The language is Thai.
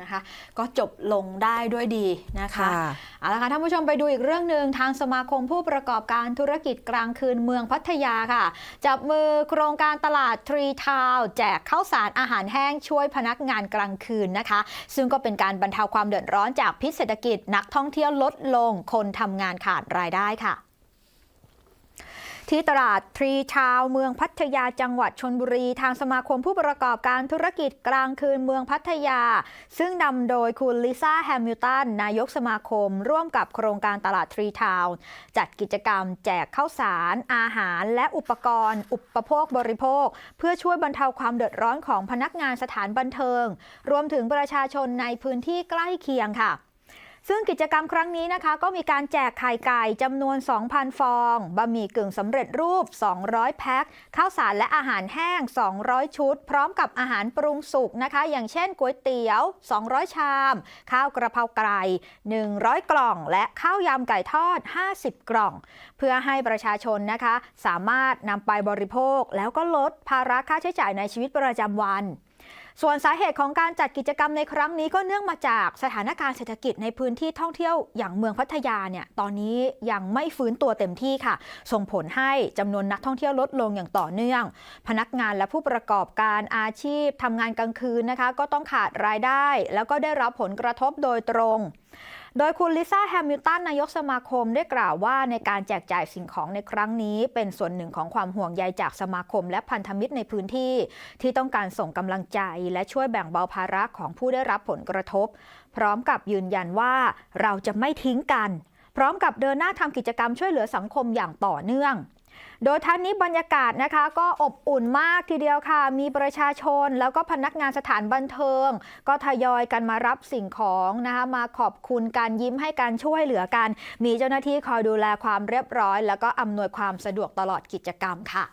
นะคะ ก็จบลงได้ด้วยดีนะคะค่ะเอาละค่ะท่านผู้ชมไปดูอีกเรื่องหนึ่งทางสมาคมผู้ประกอบการธุรกิจกลางคืนเมืองพัทยาค่ะ จับมือโครงการตลาดทรีทาวแจกข้าวสารอาหารแห้งช่วยพนักงานกลางคืนนะคะ ซึ่งก็เป็นการบรรเทาความเดือดร้อนจากพิษเศรษฐกิจนักท่องเที่ยวลดลงคนทำงานขาดรายได้ค่ะ ที่ตลาดทรีทาวเมืองพัทยาจังหวัดชนบุรี ทางสมาคมผู้ประกอบการธุรกิจกลางคืนเมืองพัทยา ซึ่งนำโดยคุณลิซ่าแฮมิลตันนายกสมาคม ร่วมกับโครงการตลาดทรีทาวน์จัดกิจกรรมแจกข้าวสาร อาหาร และอุปกรณ์ อุปโภคบริโภค เพื่อช่วยบรรเทาความเดือดร้อนของพนักงานสถานบันเทิง รวมถึงประชาชนในพื้นที่ใกล้เคียงค่ะ ซึ่งกิจกรรมครั้งนี้นะคะ ก็มีการแจกไข่ไก่จำนวน 2,000 ฟองบะหมี่กึ่งสำเร็จรูป 200 แพ็คข้าวสารและอาหารแห้ง 200 ชุด พร้อมกับอาหารปรุงสุกนะคะ อย่างเช่นก๋วยเตี๋ยว 200 ชาม ข้าวกระเพราไก่100 กล่อง และข้าวยำไก่ทอด 50 กล่อง เพื่อให้ประชาชนนะคะ สามารถนำไปบริโภคแล้วก็ลดภาระค่าใช้จ่ายในชีวิตประจำวัน ส่วนสาเหตุของการจัดกิจกรรมในครั้งนี้ก็เนื่องมาจากสถานการณ์เศรษฐกิจในพื้นที่ท่องเที่ยวอย่างเมืองพัทยาเนี่ยตอนนี้ยังไม่ฟื้นตัวเต็มที่ค่ะ ส่งผลให้จำนวนนักท่องเที่ยวลดลงอย่างต่อเนื่อง พนักงานและผู้ประกอบการอาชีพทำงานกลางคืนนะคะ ก็ต้องขาดรายได้ แล้วก็ได้รับผลกระทบโดยตรง โดยคุณลิซ่าแฮมิลตันนายกสมาคมได้กล่าวว่าในการแจกจ่ายสิ่งของในครั้งนี้ เป็นส่วนหนึ่งของความห่วงใยจากสมาคม และพันธมิตรในพื้นที่ ที่ต้องการส่งกำลังใจ และช่วยแบ่งเบาภาระของผู้ได้รับผลกระทบ พร้อมกับยืนยันว่าเราจะไม่ทิ้งกัน พร้อมกับเดินหน้าทำกิจกรรมช่วยเหลือสังคมอย่างต่อเนื่อง โดยทั้งนี้บรรยากาศนะคะก็อบอุ่นมากทีเดียวค่ะ มีประชาชนแล้วก็พนักงานสถานบันเทิง ก็ทยอยกันมารับสิ่งของนะคะมาขอบคุณการยิ้มให้การช่วยเหลือกัน มีเจ้าหน้าที่คอยดูแลความเรียบร้อย แล้วก็อำนวยความสะดวกตลอดกิจกรรมค่ะ